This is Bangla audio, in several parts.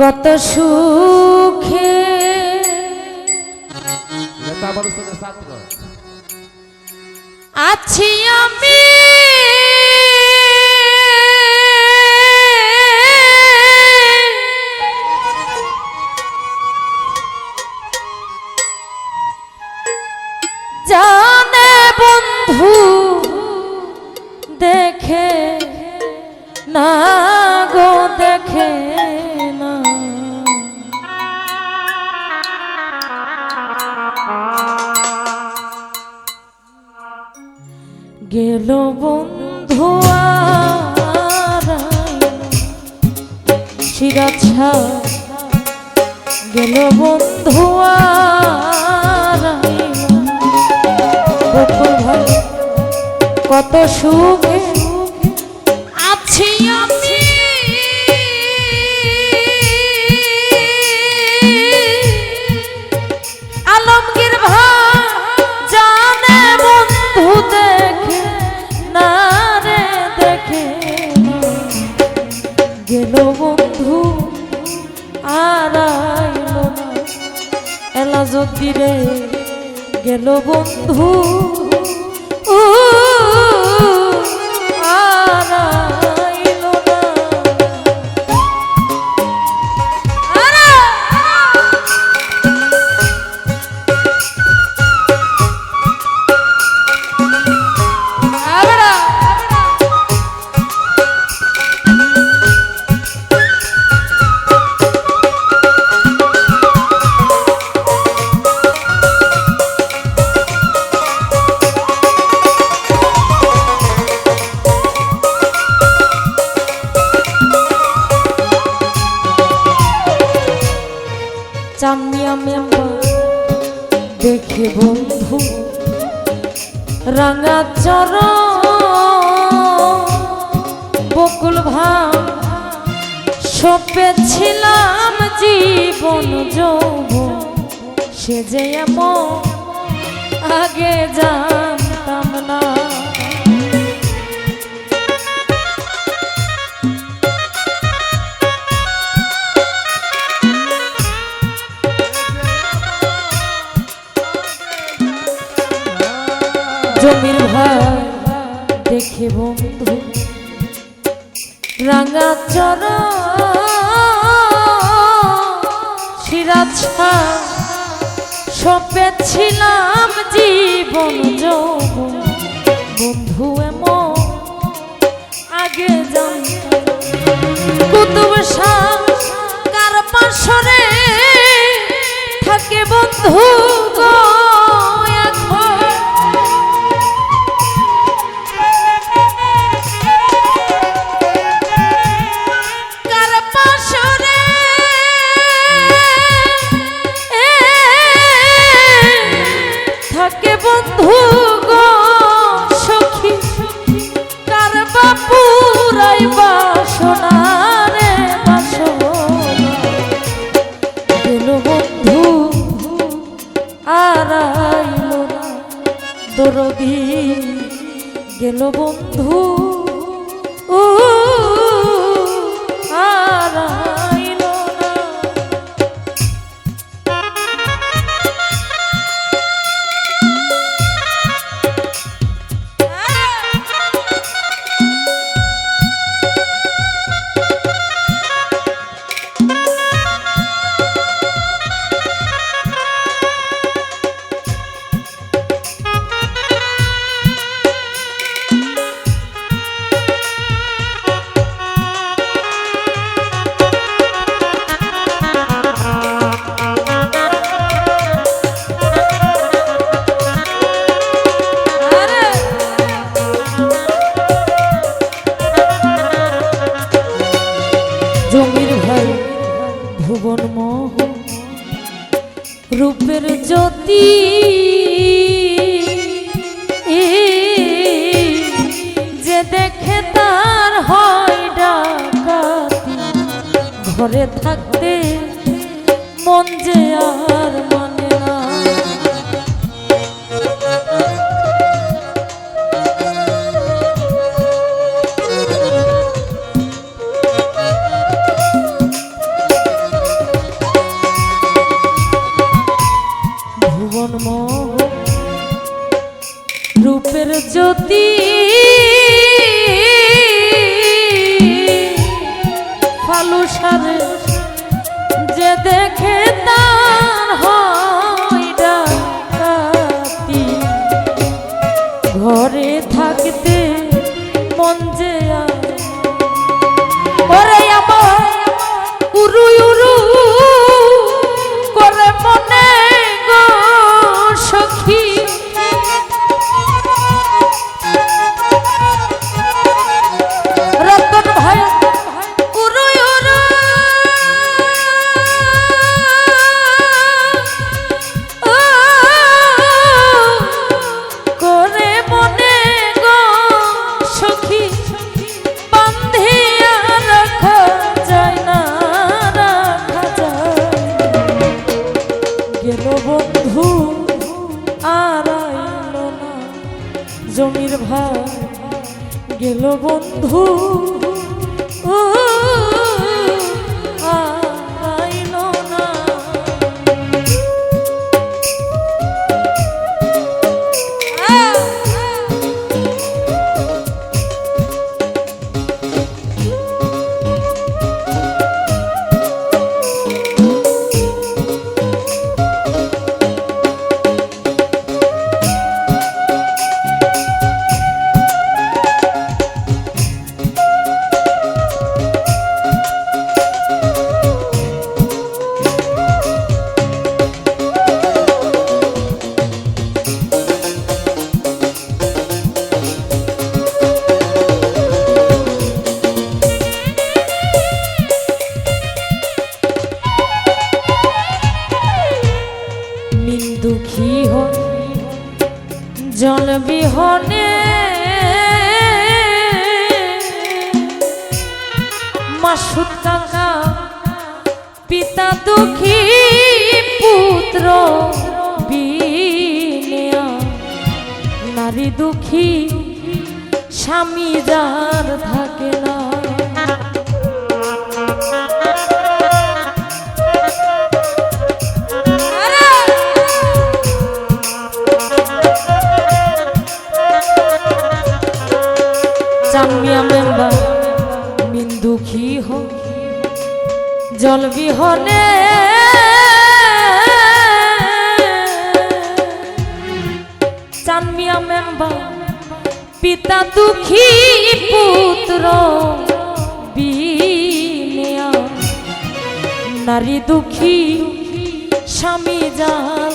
কত সুখে। আছি আমি। গেল বন্ধু শিরাছা গেল বন্ধু কত সুখে বন্ধু আর আইলো না। এলা যদি রে গেল বন্ধু। বন্ধু রাঙা চর বকুল ভাম সপেছিলাম জীবন যৌব সে যে আগে জানতাম না। চর। সপেছিলাম জীবন যৌবন। বন্ধু এমন, আগে জানতাম। কুতুব শাহ, কার পাশরে থাকে বন্ধু গো। ঘরে থাকতে মন যে বন্ধু ও জলবিহনে মাসুদ পিতা দুঃখী পুত্র নারী দুঃখী স্বামী যার থাকে না। জল বিহনে। চানমিয়া মেম্বা পিতা দুঃখী পুত্র নারী দুঃখী স্বামী জাল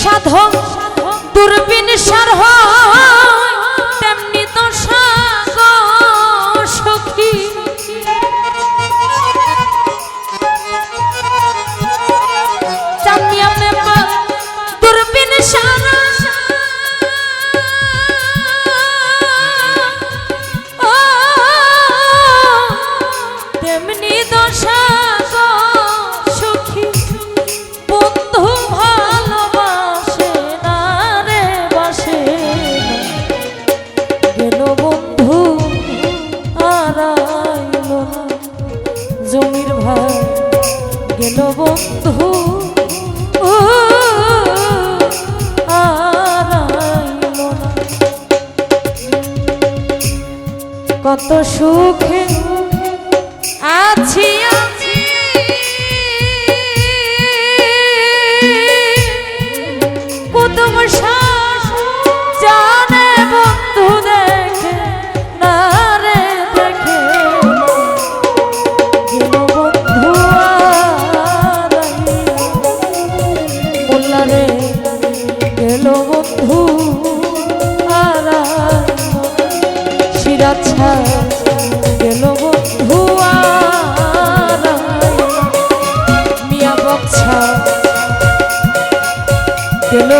সাধক দুর্বিন সারহ। সুখে আছি আমি। কুতুম সা কেন